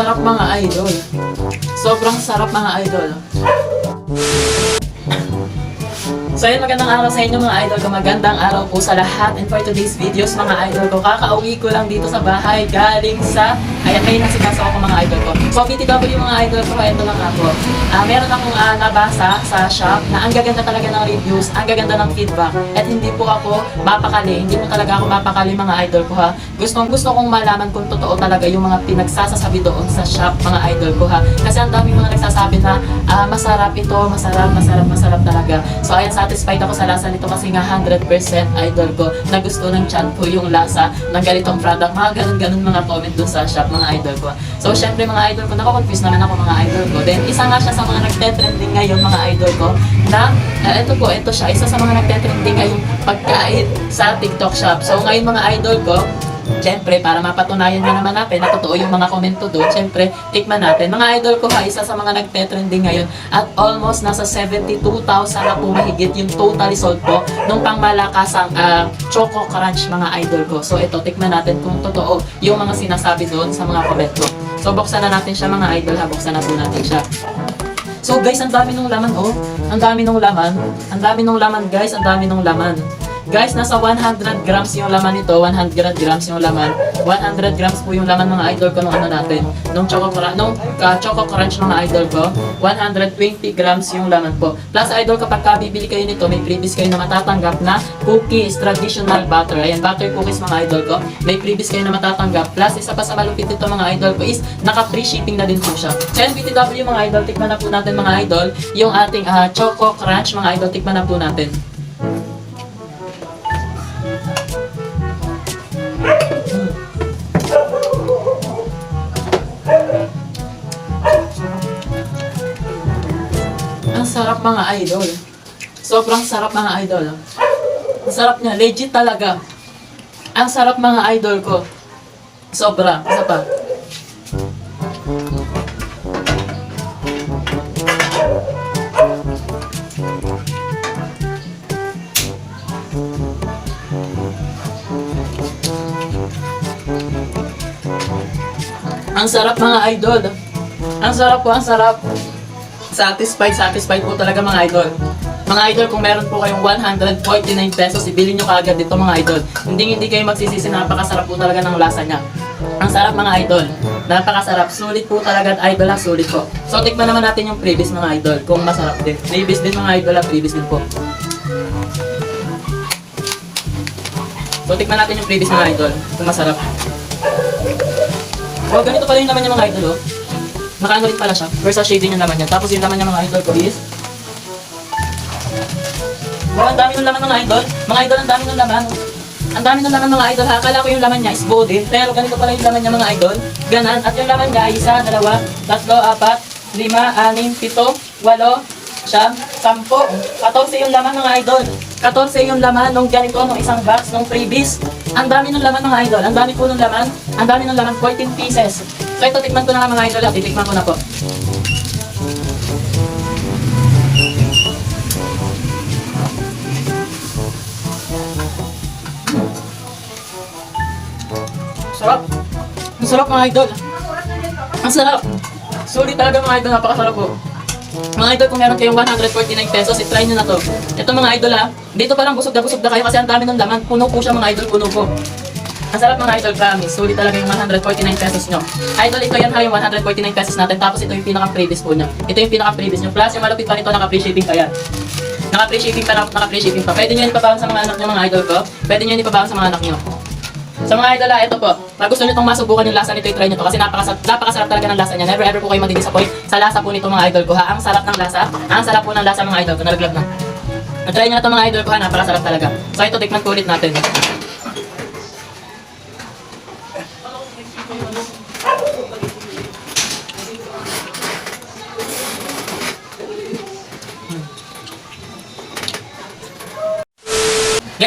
sarap mga idol. Sobrang sarap mga idol. So yun, magandang araw sa inyo mga idol ko. Magandang araw po sa lahat. And for today's videos mga idol ko, kakauwi ko lang dito sa bahay galing sa... Ayan, may nasikaso ako mga idol ko. So BTW mga idol ko, ito lang ako. Ah, meron akong ah, nabasa sa shop na ang gaganda talaga ng reviews, ang gaganda ng feedback. At hindi po ako mapakali, hindi po talaga ako mapakali mga idol ko ha. Gustong gusto kong malaman kung totoo talaga yung mga pinagsasasabi doon sa shop mga idol ko ha. Kasi ang daming mga nagsasabi na ah, masarap ito, masarap, masarap, masarap talaga. So ayan, satisfied ako sa lasa nito kasi nga 100% idol ko na gusto ng chan ko yung lasa ng ganitong product. Mga ganun-ganun mga comment doon sa shop mga idol ko. So syempre mga idol ko, nako-confuse naman ako mga idol ko. Then isa nga siya sa mga nagte-trending ngayon mga idol ko na ah, ito po, ito siya, isa sa mga nagte-trending ngayong pagkain sa TikTok shop. So ngayon mga idol ko, Siyempre, para mapatunayan nga naman natin na totoo yung mga komento doon, siyempre, tikman natin. Mga idol ko ha, isa sa mga nagte-trending ngayon at almost nasa 72,000 na po mahigit yung totally sold po nung pangmalakasang ah, Choco Crunch mga idol ko. So ito, tikman natin kung totoo yung mga sinasabi doon sa mga komento. So buksan na natin siya mga idol ha, buksan na po natin siya. So guys, ang dami nung laman oh. Ang dami nung laman. Ang dami nung laman guys, ang dami nung laman. Guys, nasa 100 grams yung laman nito, 100 grams yung laman. 100 grams po yung laman mga idol ko nung ano natin. Nung Choco Crunch, nung ah, Choco Crunch mga idol ko, 120 grams yung laman po. Plus idol kapag ka bibili kayo nito, may freebies kayo na matatanggap na cookies, traditional butter. Ayan, butter cookies mga idol ko. May freebies kayo na matatanggap. Plus isa pa sa malupit nito mga idol ko is naka-free shipping na din po siya. So yan, BTW mga idol, tikman na po natin mga idol yung ating ah, Choco Crunch mga idol, tikman na po natin. Sarap mga idol. Sobrang sarap mga idol. Ang sarap niya. Legit talaga. Ang sarap mga idol ko. Sobra. Isa pa. Ang sarap mga idol. Ang sarap po, ang sarap. Satisfied, satisfied po talaga mga idol. Mga idol, kung meron po kayong 149 pesos, ibili nyo kaagad dito mga idol. Hindi hindi kayo magsisisi, napakasarap po talaga ng lasa niya. Ang sarap mga idol. Napakasarap. Sulit po talaga at idol ha, sulit po. So tikman naman natin yung previous mga idol, kung masarap din. Previous din mga idol ha, previous din po. So tikman natin yung previous mga idol, kung masarap. Oh, ganito pala yung laman niya mga idol oh. Nakaano rin pala siya. Versa shading yung laman niya. Tapos yung laman niya mga idol ko is... Wow, ang dami ng laman mga idol. Mga idol, ang dami ng laman. Ang dami ng laman mga idol ha. Akala ko yung laman niya is body. Pero ganito pala yung laman niya mga idol. Ganan. At yung laman niya isa, dalawa, tatlo, apat, lima, anim, pito, walo, siyam, sampo, 14 yung laman mga idol. 14 yung laman nung ganito, nung isang box, nung freebies. Ang dami ng laman mga idol. Ang dami po ng laman. Ang dami ng laman, 14 pieces. So ito, tikman ko na nga mga idol. at Titikman ko na po. Sarap. Ang sarap mga idol. Ang sarap. Sulit talaga mga idol. Napakasarap po. Mga idol, kung meron kayong 149 pesos, i-try nyo na to. Ito mga idol ha, dito pa lang busog na busog na kayo kasi ang dami ng laman. Puno po siya mga idol, puno po. Ang sarap mga idol, promise. Sulit talaga yung 149 pesos nyo. Idol, ito yan ha, yung 149 pesos natin. Tapos ito yung pinaka-previous po nyo. Ito yung pinaka-previous nyo. Plus, yung malupit pa nito, naka-free shipping pa yan. Naka-free shipping pa, naka-free shipping pa. Pwede nyo yan ipabawan sa mga anak nyo mga idol ko. Pwede nyo yan ipabawan sa mga anak nyo. Sa mga idol, ito po. Pag gusto nyo itong masubukan yung lasa nito, i-try nyo to. Kasi napakasarap, napakasarap talaga ng lasa niya. Never ever po kayo madidisappoint sa lasa po nito mga idol ko ha. Ang sarap ng lasa. Ang sarap po ng lasa mga idol ko. Nalaglag na. Na-try nyo na to mga idol ko ha. Napakasarap talaga. So ito, tikman ko ulit natin. Guys,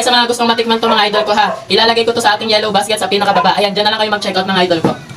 sa mga gustong matikman to mga idol ko ha, ilalagay ko to sa ating yellow basket sa pinakababa. Ayan, dyan na lang kayo mag-check out mga idol ko.